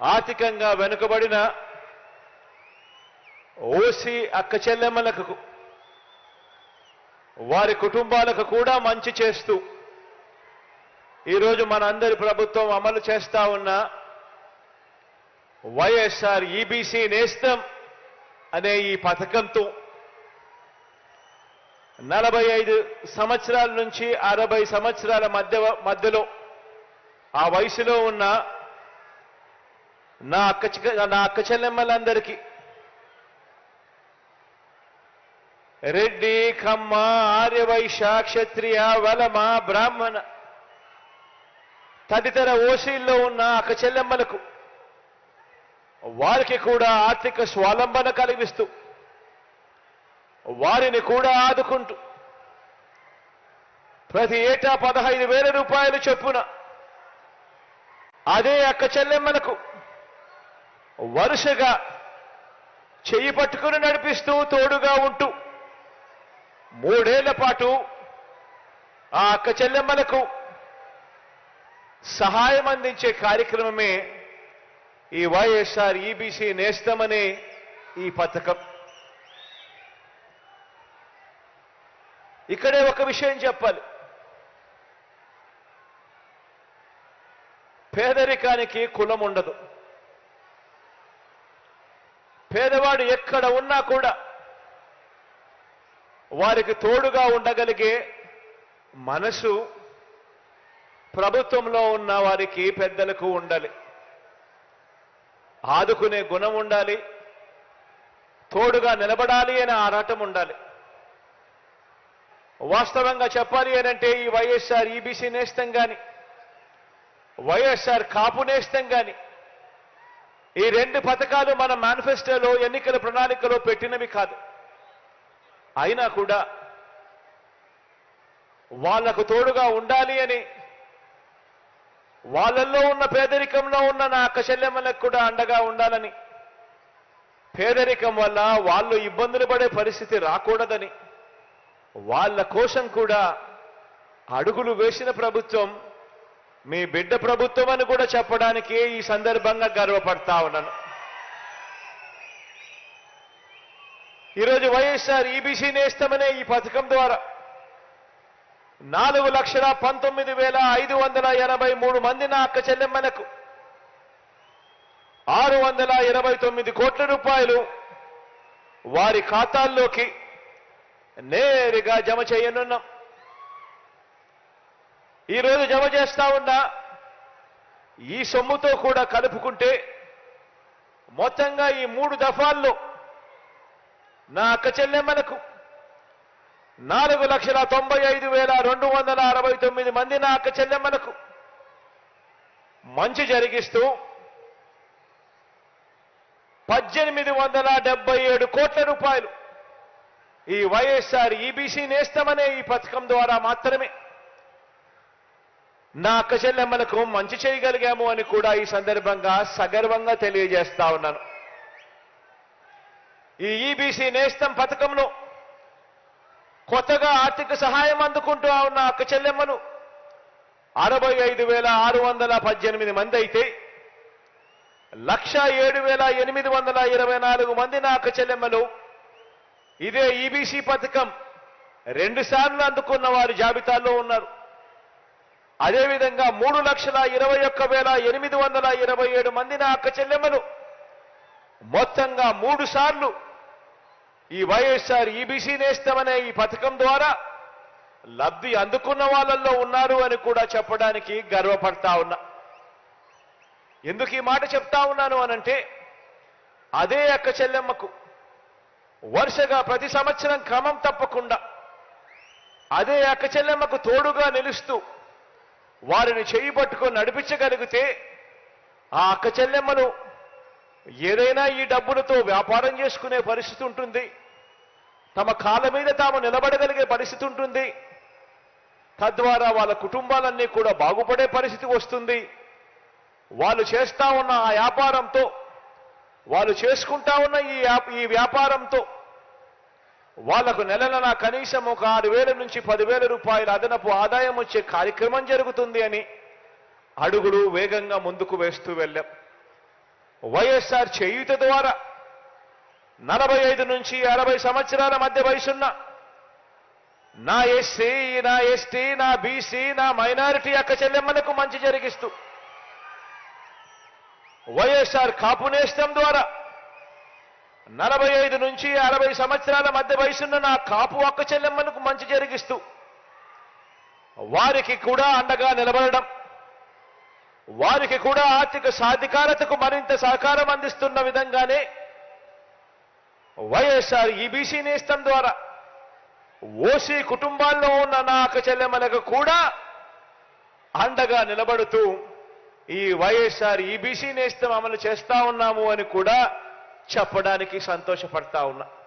ఆర్థికంగా వెనుకబడిన ఓసీ అక్క చెల్లెమ్మలకు వారి కుటుంబాలకు కూడా మంచి చేస్తూ ఈరోజు మనందరి ప్రభుత్వం అమలు చేస్తా ఉన్న వైఎస్ఆర్ ఈబీసీ నేస్తం అనే ఈ పథకంతో నలభై ఐదు సంవత్సరాల నుంచి అరవై సంవత్సరాల మధ్య మధ్యలో ఆ వయసులో ఉన్న నా అక్క నా అక్క చెల్లెమ్మలందరికీ. రెడ్డి కమ్మ ఆర్యవైశ్య క్షత్రియ వలమ బ్రాహ్మణ తదితర ఓసీల్లో ఉన్న అక్క చెల్లెమ్మలకు వారికి కూడా ఆర్థిక స్వాలంబన కలిగిస్తూ వారిని కూడా ఆదుకుంటూ ప్రతి ఏటా పదహైదు వేల రూపాయలు చొప్పున అదే అక్క చెల్లెమ్మలకు వరుసగా చెయ్యి పట్టుకుని నడిపిస్తూ తోడుగా ఉంటూ మూడేళ్ళ పాటు ఆ అక్క చెల్లెమ్మలకు సహాయం అందించే కార్యక్రమమే ఈ వైఎస్ఆర్ ఈబీసీ నేస్తమనే ఈ పథకం. ఇక్కడే ఒక విషయం చెప్పాలి. పేదరికానికి కులం ఉండదు. పేదవాడు ఎక్కడ ఉన్నా కూడా వారికి తోడుగా ఉండగలిగే మనసు ప్రభుత్వంలో ఉన్న వారికి పెద్దలకు ఉండాలి. ఆదుకునే గుణం ఉండాలి. తోడుగా నిలబడాలి అనే ఆరాటం ఉండాలి. వాస్తవంగా చెప్పాలి అనంటే ఈ వైఎస్ఆర్ ఈబీసీ నేస్తం కానీ వైఎస్ఆర్ కాపు నేస్తం గాని. ఈ రెండు పథకాలు మన మేనిఫెస్టోలో ఎన్నికల ప్రణాళికలో పెట్టినవి కాదు. అయినా కూడా వాళ్ళకు తోడుగా ఉండాలి అని వాళ్ళల్లో ఉన్న పేదరికంలో ఉన్న నా అక్క కూడా అండగా ఉండాలని. పేదరికం వల్ల వాళ్ళు ఇబ్బందులు పడే పరిస్థితి రాకూడదని. వాళ్ళ కోసం కూడా అడుగులు వేసిన ప్రభుత్వం మీ బిడ్డ ప్రభుత్వం అని కూడా చెప్పడానికి ఈ సందర్భంగా గర్వపడతా ఉన్నాను. ఈరోజు వైఎస్ఆర్ ఈబీసీ నేస్తమనే ఈ పథకం ద్వారా నాలుగు లక్షల పంతొమ్మిది వేల ఐదు వందల ఎనభై మూడు మంది నా అక్క చెల్లెమ్మలకు ఆరు వందల ఇరవై తొమ్మిది కోట్ల రూపాయలు వారి ఖాతాల్లోకి నేరుగా జమ చేయనున్నాం. ఈరోజు జమ చేస్తా ఉన్న ఈ సొమ్ముతో కూడా కలుపుకుంటే మొత్తంగా ఈ మూడు దఫాల్లో నా అక్క చెల్లెమ్మలకు నాలుగు లక్షల తొంభై ఐదు వేల రెండు వందల అరవై తొమ్మిది మంది నా అక్క చెల్లెమ్మలకు మంచి జరిగిస్తూ పద్దెనిమిది వందల డెబ్బై ఏడు కోట్ల రూపాయలు ఈ వైఎస్ఆర్ ఈబీసీ నేస్తమనే ఈ పథకం ద్వారా మాత్రమే నా అక్క చెల్లెమ్మలకు మంచి చేయగలిగాము అని కూడా ఈ సందర్భంగా సగర్వంగా తెలియజేస్తా ఉన్నాను. ఈ ఈబీసీ నేస్తం పథకంలో కొత్తగా ఆర్థిక సహాయం అందుకుంటూ ఉన్న అక్క చెల్లెమ్మలు అరవై ఐదు వేల ఆరు వందల పద్దెనిమిది మంది అయితే లక్ష ఏడు వేల ఎనిమిది వందల ఇరవై నాలుగు మంది నా అక్క చెల్లెమ్మలు ఇదే ఈబీసీ పథకం రెండు సార్లు అందుకున్న వారి జాబితాలో ఉన్నారు. అదేవిధంగా మూడు లక్షల ఇరవై ఒక్క వేల ఎనిమిది వందల ఇరవై ఏడు మంది నా అక్క చెల్లెమ్మలు. మొత్తంగా మూడు సార్లు ఈ వైఎస్ఆర్ ఈబీసీ నేస్తమనే ఈ పథకం ద్వారా లబ్ధి అందుకున్న వాళ్ళల్లో ఉన్నారు అని కూడా చెప్పడానికి గర్వపడతా ఉన్నా. ఎందుకు ఈ మాట చెప్తా ఉన్నాను అనంటే అదే అక్క చెల్లెమ్మకు వరుసగా ప్రతి సంవత్సరం క్రమం తప్పకుండా అదే అక్క చెల్లెమ్మకు తోడుగా నిలుస్తూ వారిని చేయి పట్టుకొని నడిపించగలిగితే ఆ అక్క చెల్లెమ్మలు ఏదైనా ఈ డబ్బులతో వ్యాపారం చేసుకునే పరిస్థితి ఉంటుంది. తమ కాళ్ళ మీద తాము నిలబడగలిగే పరిస్థితి ఉంటుంది. తద్వారా వాళ్ళ కుటుంబాలన్నీ కూడా బాగుపడే పరిస్థితి వస్తుంది. వాళ్ళు చేస్తా ఉన్న ఆ వ్యాపారంతో వాళ్ళు చేసుకుంటా ఉన్న ఈ ఈ వ్యాపారంతో వాళ్ళకు నెలన నా కనీసం ఒక ఆరు వేల నుంచి పదివేల రూపాయల అదనపు ఆదాయం వచ్చే కార్యక్రమం జరుగుతుంది అని అడుగులు వేగంగా ముందుకు వేస్తూ వెళ్ళాం. వైఎస్ఆర్ చేయుత ద్వారా నలభై ఐదు నుంచి అరవై సంవత్సరాల మధ్య వయసున్న నా ఎస్సీ నా ఎస్టీ నా బీసీ నా మైనారిటీ అక్క చెల్లెమ్మలకు మంచి జరిగిస్తూ వైఎస్ఆర్ కాపు నేస్తం ద్వారా నలభై ఐదు నుంచి అరవై సంవత్సరాల మధ్య వయసున్న నా కాపు అక్క చెల్లెమ్మలకు మంచి జరిగిస్తూ వారికి కూడా అండగా నిలబడడం వారికి కూడా ఆర్థిక సాధికారతకు మరింత సహకారం అందిస్తున్న విధంగానే వైఎస్ఆర్ ఈబీసీ నేస్తం ద్వారా ఓసీ కుటుంబాల్లో ఉన్న నా అక్క చెల్లెమ్మలకు కూడా అండగా నిలబడుతూ ఈ వైఎస్ఆర్ ఈబీసీ నేస్తం అమలు చేస్తా ఉన్నాము అని కూడా చెప్పడానికి సంతోషపడతా ఉన్నా.